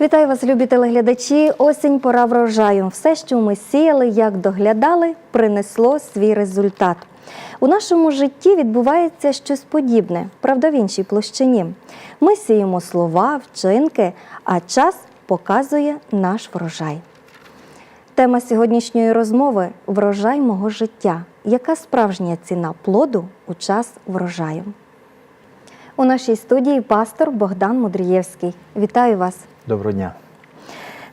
Вітаю вас, любі телеглядачі. Осінь пора врожаю. Все, що ми сіяли, як доглядали, принесло свій результат. У нашому житті відбувається щось подібне, правда, в іншій площині. Ми сіємо слова, вчинки, а час показує наш врожай. Тема сьогоднішньої розмови врожай мого життя. Яка справжня ціна плоду у час врожаю? У нашій студії пастор Богдан Мудрієвський. Вітаю вас! Доброго дня.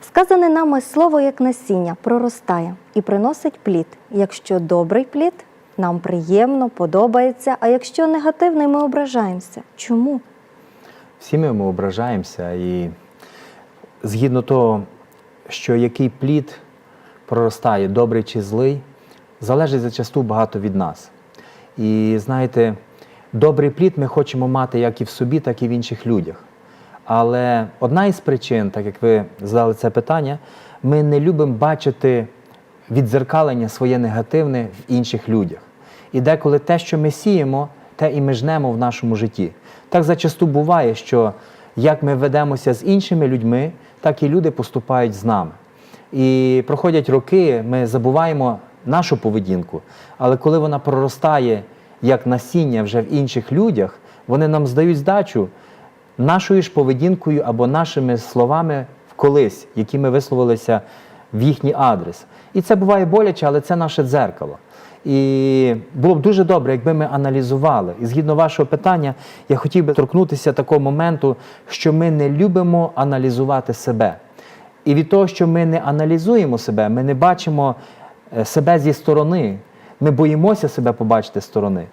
Сказане нами слово як насіння проростає і приносить плід. Якщо добрий плід, нам приємно, подобається, а якщо негативний, ми ображаємося. Чому? Всі ми, ми ображаємося, і згідно того, що який плід проростає, добрий чи злий, залежить зачасту багато від нас. І знаєте, добрий плід ми хочемо мати як і в собі, так і в інших людях. Але одна із причин, так як ви задали це питання, ми не любимо бачити відзеркалення своє негативне в інших людях. І деколи те, що ми сіємо, те і ми жнемо в нашому житті. Так зачасту буває, що як ми ведемося з іншими людьми, так і люди поступають з нами. І проходять роки, ми забуваємо нашу поведінку, але коли вона проростає як насіння вже в інших людях, вони нам здають здачу нашою ж поведінкою або нашими словами в колись, які ми висловилися в їхній адрес. І це буває боляче, але це наше дзеркало. І було б дуже добре, якби ми аналізували. І згідно вашого питання, я хотів би торкнутися такого моменту, що ми не любимо аналізувати себе. І від того, що ми не аналізуємо себе, ми не бачимо е, себе зі сторони, ми боїмося себе побачити сторони.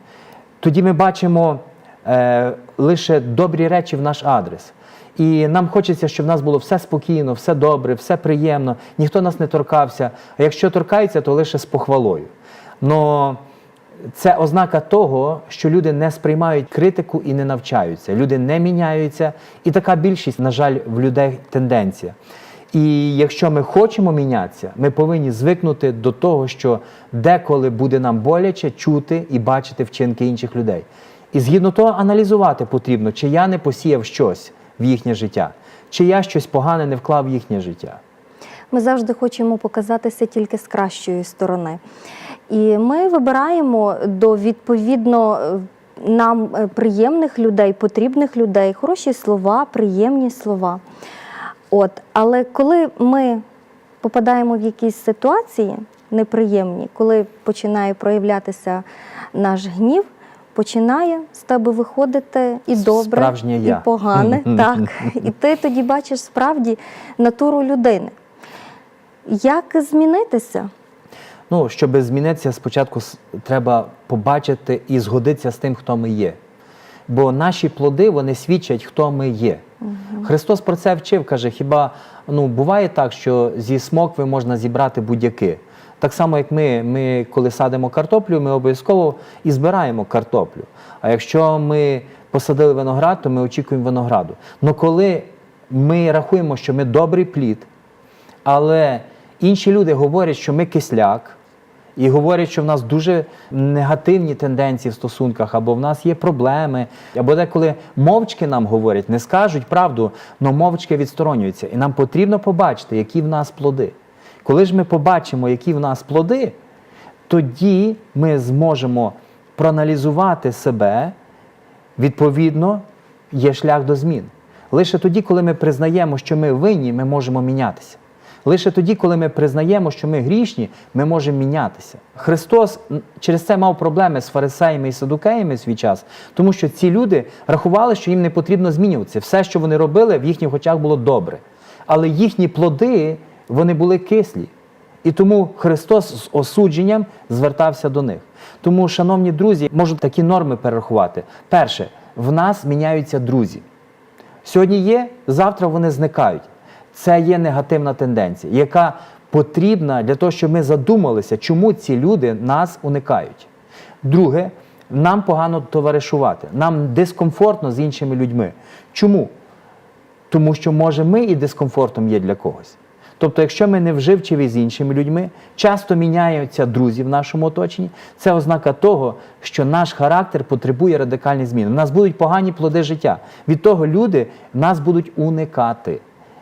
Тоді ми бачимо е, лише добрі речі в наш адрес. І нам хочеться, щоб в нас було все спокійно, все добре, все приємно, ніхто нас не торкався. А якщо торкається, то лише з похвалою. Но це ознака того, що люди не сприймають критику і не навчаються. Люди не міняються, і така більшість, на жаль, в людей тенденція. І якщо ми хочемо мінятися, ми повинні звикнути до того, що деколи буде нам боляче чути і бачити вчинки інших людей. І згідно того аналізувати потрібно, чи я не посіяв щось в їхнє життя, чи я щось погане не вклав в їхнє життя. Ми завжди хочемо показатися тільки з кращої сторони. І ми вибираємо до відповідно е, нам е, приємних людей, потрібних людей, хороші слова, приємні слова. От, але коли ми попадаємо в якісь ситуації неприємні, коли починає проявлятися наш гнів, починає з тебе виходити і добре, Справжнє і я. погане. так. І ти тоді бачиш справді натуру людини. Як змінитися? Ну, щоб змінитися, спочатку треба побачити і згодитися з тим, хто ми є. Бо наші плоди вони свідчать, хто ми є. Христос про це вчив, каже: хіба ну, буває так, що зі смокви можна зібрати будь-яки? Так само, як ми, ми, коли садимо картоплю, ми обов'язково і збираємо картоплю. А якщо ми посадили виноград, то ми очікуємо винограду. Но коли ми рахуємо, що ми добрий плід, але інші люди говорять, що ми кисляк, і говорять, що в нас дуже негативні тенденції в стосунках, або в нас є проблеми, або деколи мовчки нам говорять, не скажуть правду, але мовчки відсторонюються. І нам потрібно побачити, які в нас плоди. Коли ж ми побачимо, які в нас плоди, тоді ми зможемо проаналізувати себе, відповідно, є шлях до змін. Лише тоді, коли ми признаємо, що ми винні, ми можемо мінятися. Лише тоді, коли ми признаємо, що ми грішні, ми можемо мінятися. Христос через це мав проблеми з фарисеями і садукеями в свій час, тому що ці люди рахували, що їм не потрібно змінюватися. Все, що вони робили, в їхніх очах було добре. Але їхні плоди вони були кислі. І тому Христос з осудженням звертався до них. Тому, шановні друзі, можу такі норми перерахувати. Перше, в нас міняються друзі. Сьогодні є, завтра вони зникають. Це є негативна тенденція, яка потрібна для того, щоб ми задумалися, чому ці люди нас уникають. Друге, нам погано товаришувати, нам дискомфортно з іншими людьми. Чому? Тому що, може, ми і дискомфортом є для когось. Тобто, якщо ми не вживчиві з іншими людьми, часто міняються друзі в нашому оточенні, це ознака того, що наш характер потребує радикальних змін. У нас будуть погані плоди життя. Від того люди нас будуть уникати.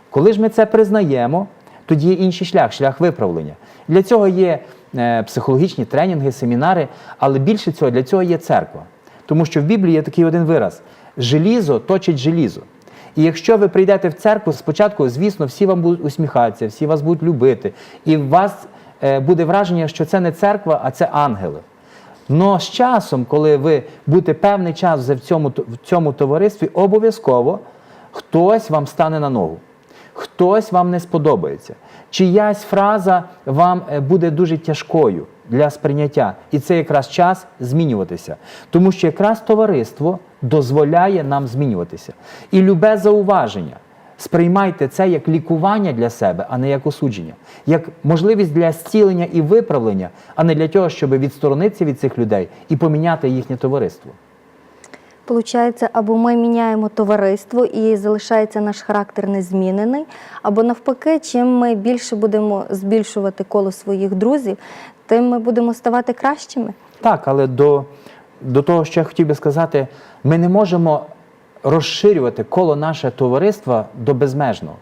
Коли ж ми це признаємо, тоді є інший шлях, шлях виправлення. Для цього є е, психологічні тренінги, семінари, але більше цього для цього є церква. Тому що в Біблії є такий один вираз: желізо точить желізо. І якщо ви прийдете в церкву, спочатку, звісно, всі вам будуть усміхатися, всі вас будуть любити, і у вас е, буде враження, що це не церква, а це ангели. Но з часом, коли ви будете певний час в цьому, в цьому товаристві, обов'язково хтось вам стане на ногу, хтось вам не сподобається. Чиясь фраза вам е, буде дуже тяжкою для сприйняття. І це якраз час змінюватися. Тому що якраз товариство дозволяє нам змінюватися. І любе зауваження. Сприймайте це як лікування для себе, а не як осудження, як можливість для зцілення і виправлення, а не для того, щоб відсторонитися від цих людей і поміняти їхнє товариство. Получається, або ми міняємо товариство і залишається наш характер незмінений, або навпаки, чим ми більше будемо збільшувати коло своїх друзів, тим ми будемо ставати кращими. Так, але до, до того, що я хотів би сказати, ми не можемо розширювати коло наше товариства до безмежного.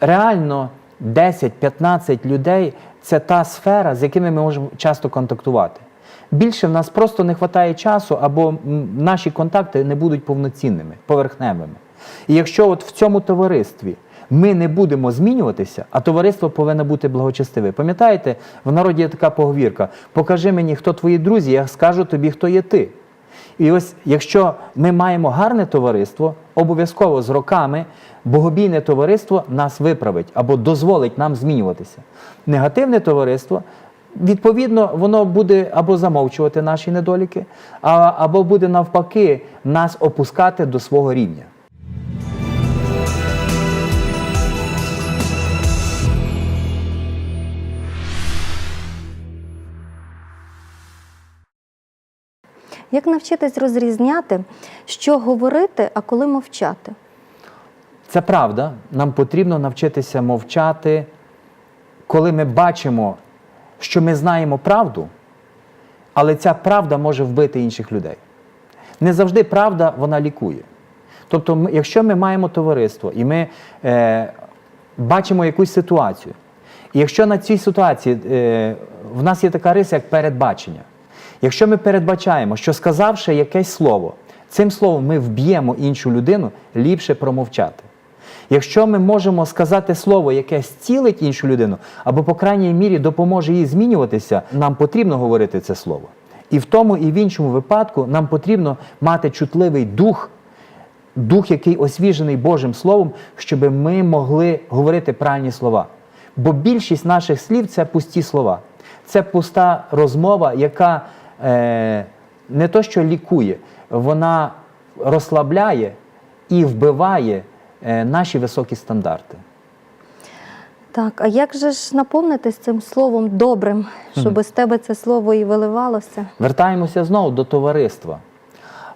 Реально 10-15 людей це та сфера, з якими ми можемо часто контактувати. Більше в нас просто не вистачає часу, або наші контакти не будуть повноцінними, поверхневими. І якщо от в цьому товаристві ми не будемо змінюватися, а товариство повинно бути благочестиве. Пам'ятаєте, в народі є така поговірка: покажи мені, хто твої друзі, я скажу тобі, хто є ти. І ось якщо ми маємо гарне товариство, обов'язково з роками богобійне товариство нас виправить або дозволить нам змінюватися. Негативне товариство, відповідно, воно буде або замовчувати наші недоліки, або буде навпаки нас опускати до свого рівня. Як навчитись розрізняти, що говорити, а коли мовчати? Це правда. Нам потрібно навчитися мовчати, коли ми бачимо, що ми знаємо правду, але ця правда може вбити інших людей. Не завжди правда вона лікує. Тобто, якщо ми маємо товариство і ми е, бачимо якусь ситуацію, і якщо на цій ситуації е, в нас є така риса, як передбачення, якщо ми передбачаємо, що сказавши якесь слово, цим словом ми вб'ємо іншу людину, ліпше промовчати. Якщо ми можемо сказати слово, яке зцілить іншу людину, або, по крайній мірі, допоможе їй змінюватися, нам потрібно говорити це слово. І в тому, і в іншому випадку нам потрібно мати чутливий дух, дух, який освіжений Божим Словом, щоб ми могли говорити правильні слова. Бо більшість наших слів це пусті слова. Це пуста розмова, яка не то що лікує, вона розслабляє і вбиває е, наші високі стандарти. Так, а як же ж наповнитись цим словом добрим, щоб з тебе це слово і виливалося? Вертаємося знову до товариства.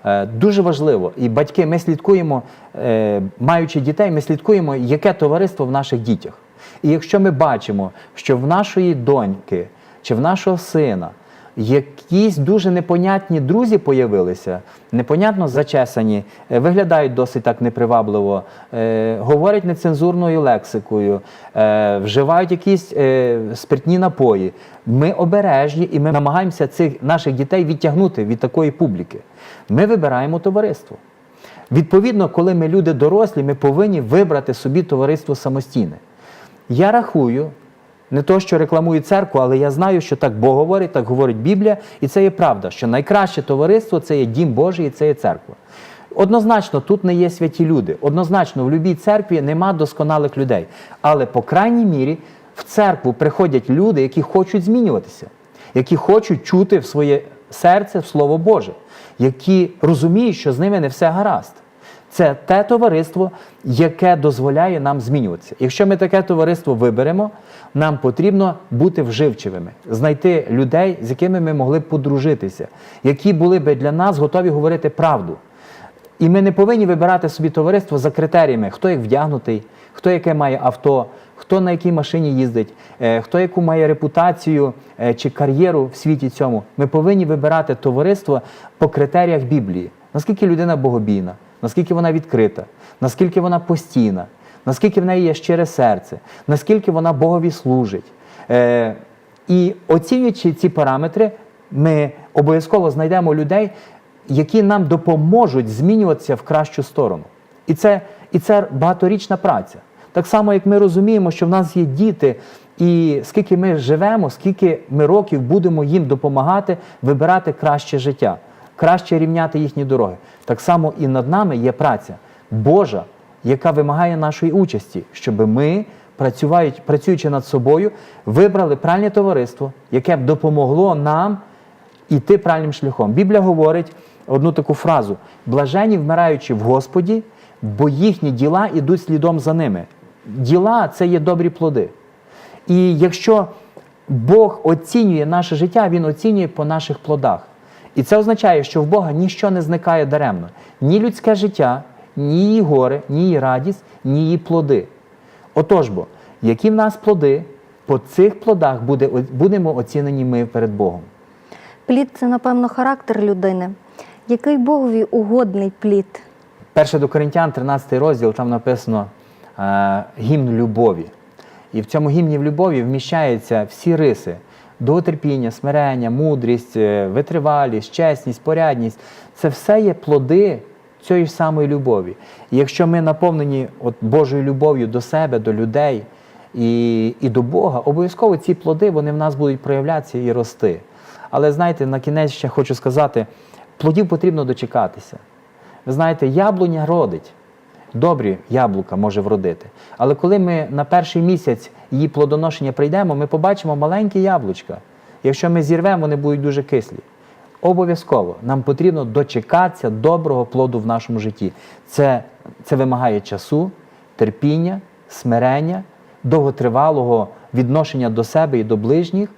Е, Дуже важливо, і батьки, ми слідкуємо, е, маючи дітей, ми слідкуємо, яке товариство в наших дітях. І якщо ми бачимо, що в нашої доньки чи в нашого сина якісь дуже непонятні друзі появилися, непонятно зачесані, е, виглядають досить так непривабливо, е, говорять нецензурною лексикою, е, вживають якісь е, спиртні напої. Ми обережні і ми намагаємося цих наших дітей відтягнути від такої публіки. Ми вибираємо товариство. Відповідно, коли ми люди дорослі, ми повинні вибрати собі товариство самостійне. Я рахую, не то, що рекламую церкву, але я знаю, що так Бог говорить, так говорить Біблія, і це є правда, що найкраще товариство це є дім Божий і це є церква. Однозначно, тут не є святі люди. Однозначно, в будь-якій церкві нема досконалих людей. Але, по крайній мірі, в церкву приходять люди, які хочуть змінюватися, які хочуть чути в своє серце в Слово Боже, які розуміють, що з ними не все гаразд. Це те товариство, яке дозволяє нам змінюватися. Якщо ми таке товариство виберемо, нам потрібно бути вживчивими, знайти людей, з якими ми могли б подружитися, які були б для нас готові говорити правду. І ми не повинні вибирати собі товариство за критеріями, хто як вдягнутий, хто яке має авто, хто на якій машині їздить, е, хто яку має репутацію е, чи кар'єру в світі цьому. Ми повинні вибирати товариство по критеріях Біблії. Наскільки людина богобійна, наскільки вона відкрита, наскільки вона постійна, наскільки в неї є щире серце, наскільки вона Богові служить. Е, і оцінюючи ці параметри, ми обов'язково знайдемо людей, які нам допоможуть змінюватися в кращу сторону. І це, і це багаторічна праця. Так само, як ми розуміємо, що в нас є діти, і скільки ми живемо, скільки ми років будемо їм допомагати вибирати краще життя, краще рівняти їхні дороги. Так само і над нами є праця Божа, яка вимагає нашої участі, щоб ми, працюючи над собою, вибрали правильне товариство, яке б допомогло нам іти правильним шляхом. Біблія говорить одну таку фразу: блажені вмираючи в Господі, бо їхні діла ідуть слідом за ними. Діла це є добрі плоди. І якщо Бог оцінює наше життя, Він оцінює по наших плодах. І це означає, що в Бога ніщо не зникає даремно. Ні людське життя, ні її горе, ні її радість, ні її плоди. Отож бо, які в нас плоди, по цих плодах буде, будемо оцінені ми перед Богом. Плід це, напевно, характер людини. Який Богові угодний плід? Перше до Коринтян, 13 розділ, там написано е, гімн любові. І в цьому гімні в любові вміщаються всі риси: довготерпіння, смирення, мудрість, е, витривалість, чесність, порядність. Це все є плоди цієї самої любові. І якщо ми наповнені от Божою любов'ю до себе, до людей і, і до Бога, обов'язково ці плоди вони в нас будуть проявлятися і рости. Але знаєте, на кінець ще хочу сказати: плодів потрібно дочекатися. Ви знаєте, яблуня родить. Добрі яблука може вродити. Але коли ми на перший місяць її плодоношення прийдемо, ми побачимо маленькі яблучка. Якщо ми зірвемо, вони будуть дуже кислі. Обов'язково нам потрібно дочекатися доброго плоду в нашому житті. Це, це вимагає часу, терпіння, смирення, довготривалого відношення до себе і до ближніх.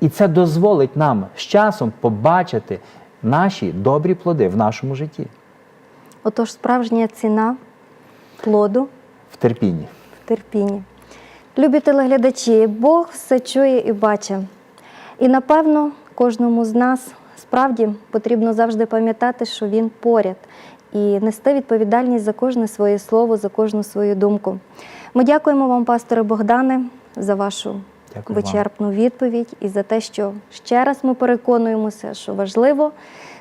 І це дозволить нам з часом побачити наші добрі плоди в нашому житті Отож, справжня ціна плоду в терпінні. в терпінні. Любі телеглядачі, Бог все чує і бачить. І напевно, кожному з нас справді потрібно завжди пам'ятати, що він поряд, і нести відповідальність за кожне своє слово, за кожну свою думку. Ми дякуємо вам, пасторе Богдане, за вашу Дякую вам. вичерпну відповідь і за те, що ще раз ми переконуємося, що важливо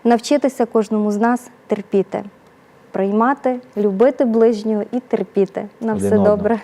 навчитися кожному з нас терпіти, приймати, любити ближнього і терпіти. На все добре.